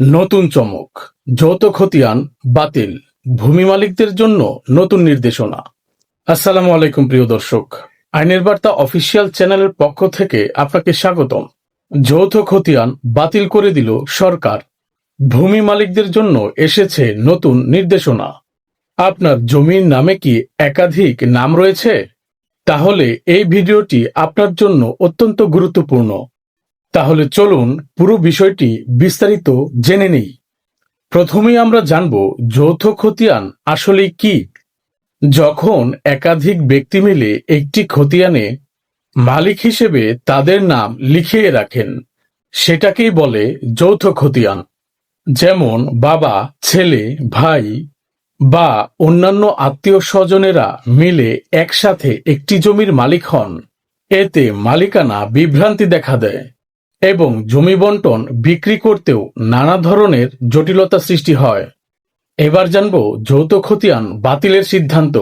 নতুন চমক, যৌথ খতিয়ান, বাতিল। ভূমি মালিকদের জন্য নতুন নির্দেশনা। আসসালামু আলাইকুম, প্রিয় দর্শক। আইনের বার্তা অফিসিয়াল চ্যানেলের পক্ষ থেকে আপনাকে স্বাগতম। যৌথ খতিয়ান বাতিল করে দিল সরকার। ভূমি মালিকদের জন্য এসেছে নতুন নির্দেশনা। আপনার জমির নামে কি একাধিক নাম রয়েছে? তাহলে এই ভিডিওটি আপনার জন্য অত্যন্ত গুরুত্বপূর্ণ। তাহলে চলুন পুরো বিষয়টি বিস্তারিত জেনে নেই। প্রথমেই আমরা জানব যৌথ খতিয়ান আসলে কি। যখন একাধিক ব্যক্তি মিলে একটি খতিয়ানে মালিক হিসেবে তাদের নাম লিখিয়ে রাখেন, সেটাকেই বলে যৌথ খতিয়ান। যেমন বাবা, ছেলে, ভাই বা অন্যান্য আত্মীয় স্বজনেরা মিলে একসাথে একটি জমির মালিক হন। এতে মালিকানা বিভ্রান্তি দেখা দেয়। এবং জমি বন্টন বিক্রি করতেও নানা ধরনের জটিলতা সৃষ্টি হয়। এবার জানব যৌথ খতিয়ান বাতিলের সিদ্ধান্ত।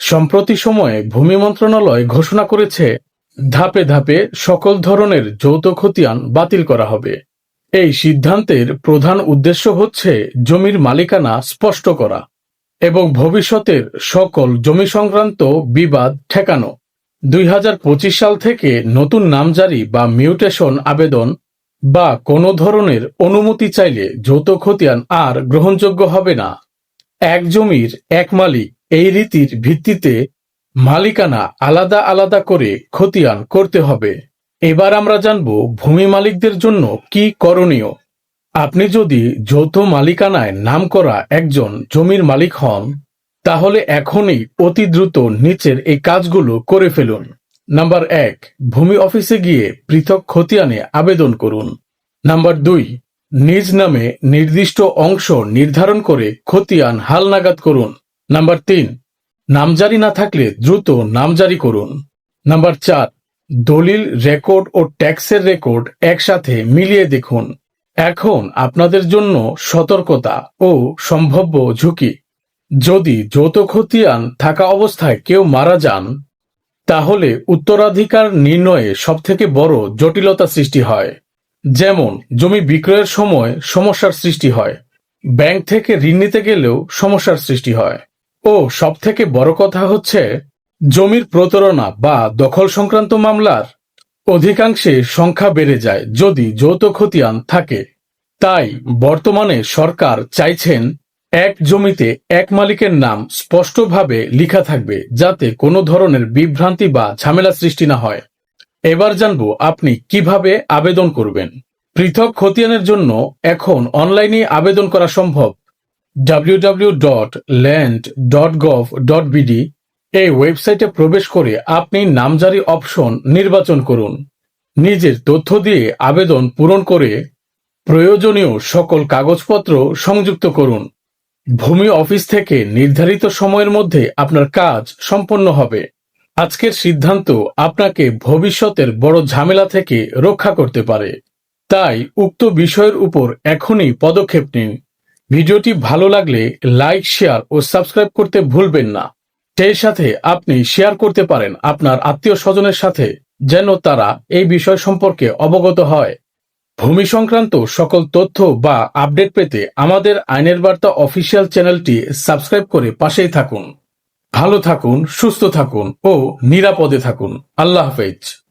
সম্প্রতি সময়ে ভূমি মন্ত্রণালয় ঘোষণা করেছে, ধাপে ধাপে সকল ধরনের যৌথ খতিয়ান বাতিল করা হবে। এই সিদ্ধান্তের প্রধান উদ্দেশ্য হচ্ছে জমির মালিকানা স্পষ্ট করা এবং ভবিষ্যতের সকল জমি সংক্রান্ত বিবাদ ঠেকানো। দুই হাজার পঁচিশ সাল থেকে নতুন নামজারি বা মিউটেশন আবেদন বা কোনো ধরনের অনুমতি চাইলে যৌথ খতিয়ান আর গ্রহণযোগ্য হবে না। এক জমির এক মালিক এই রীতির ভিত্তিতে মালিকানা আলাদা আলাদা করে খতিয়ান করতে হবে। এবার আমরা জানব ভূমি মালিকদের জন্য কি করণীয়। আপনি যদি যৌথ মালিকানায় নাম করা একজন জমির মালিক হন তাহলে এখনই অতি দ্রুত নিচের এই কাজগুলো করে ফেলুন। নাম্বার এক, ভূমি অফিসে গিয়ে পৃথক খতিয়ানে আবেদন করুন। নাম্বার দুই, নিজ নামে নির্দিষ্ট অংশ নির্ধারণ করে খতিয়ান হালনাগাদ করুন। নাম্বার তিন, নামজারি না থাকলে দ্রুত নামজারি করুন। নাম্বার চার, দলিল রেকর্ড ও ট্যাক্সের রেকর্ড একসাথে মিলিয়ে দেখুন। এখন আপনাদের জন্য সতর্কতা ও সম্ভাব্য ঝুঁকি। যদি যৌথ খতিয়ান থাকা অবস্থায় কেউ মারা যান, তাহলে উত্তরাধিকার নির্ণয়ে সবথেকে বড় জটিলতা সৃষ্টি হয়। যেমন, জমি বিক্রয়ের সময় সমস্যার সৃষ্টি হয়, ব্যাংক থেকে ঋণ নিতে গেলেও সমস্যার সৃষ্টি হয়। ও সবথেকে বড় কথা হচ্ছে, জমির প্রতারণা বা দখল সংক্রান্ত মামলার অধিকাংশে সংখ্যা বেড়ে যায় যদি যৌথ খতিয়ান থাকে। তাই বর্তমানে সরকার চাইছেন এক জমিতে এক মালিকের নাম স্পষ্টভাবে লিখা থাকবে যাতে কোনো ধরনের বিভ্রান্তি বা ঝামেলা সৃষ্টি না হয়। এবার জানব আপনি কীভাবে আবেদন করবেন। পৃথক খতিয়ানের জন্য এখন অনলাইনে আবেদন করা সম্ভব। www.land.gov.bd এই ওয়েবসাইটে প্রবেশ করে আপনি নামজারি অপশন নির্বাচন করুন। নিজের তথ্য দিয়ে আবেদন পূরণ করে প্রয়োজনীয় সকল কাগজপত্র সংযুক্ত করুন। ভূমি অফিস থেকে নির্ধারিত সময়ের মধ্যে আপনার কাজ সম্পন্ন হবে। আজকের সিদ্ধান্ত আপনাকে ভবিষ্যতের বড় ঝামেলা থেকে রক্ষা করতে পারে। তাই উক্ত বিষয়ের উপর এখনই পদক্ষেপ নিন। ভিডিওটি ভালো লাগলে লাইক, শেয়ার ও সাবস্ক্রাইব করতে ভুলবেন না। সেই সাথে আপনি শেয়ার করতে পারেন আপনার আত্মীয় স্বজনের সাথে, যেন তারা এই বিষয় সম্পর্কে অবগত হয়। ভূমি সংক্রান্ত সকল তথ্য বা আপডেট পেতে আমাদের আইনের বার্তা অফিসিয়াল চ্যানেলটি সাবস্ক্রাইব করে পাশেই থাকুন। ভালো থাকুন, সুস্থ থাকুন ও নিরাপদে থাকুন। আল্লাহ হাফেজ।